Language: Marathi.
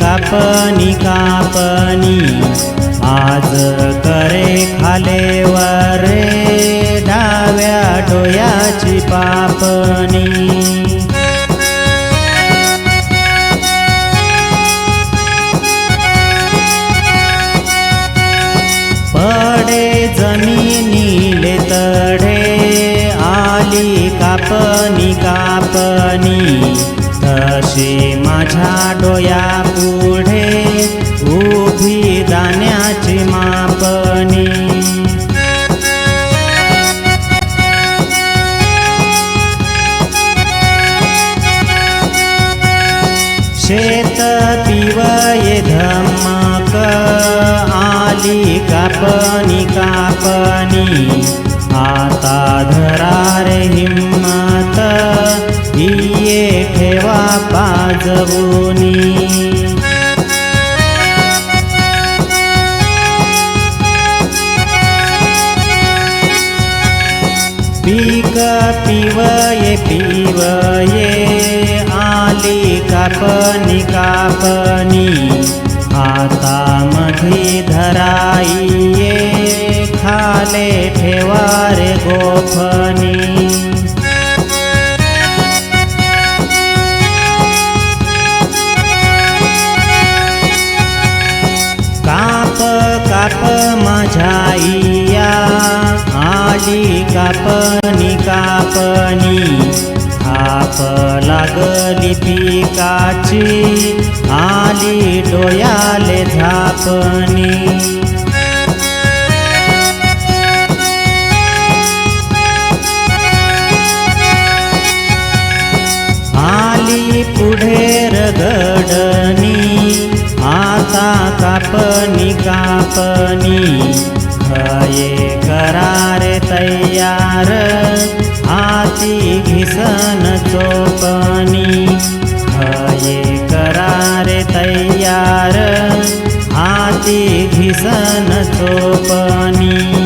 कापणी कापणी आज करे खाले वरे डाव्या डोयाची पापणी. पडे जमिनीले तडे आली कापणी कापणी तशी माझ्या डोया पुढे उभी दाण्याची मापणी. शेत पिवये धमक आली कापणी कापणी. आता धरारे हिम्म पाजवोनी. पीक पिवये पिवये आली कापणी कापणी. आता मधी धराई खाले ठेवारे गोफनी काप माझ्या आली कापणी कापणी. आप लागली पिकाची आली डोयाले झापणी. आली पुढे रगड कापणी खये करारे तयार. हाती घिसन चोपणी खये करारे तयार. हाती घिसन चोपणी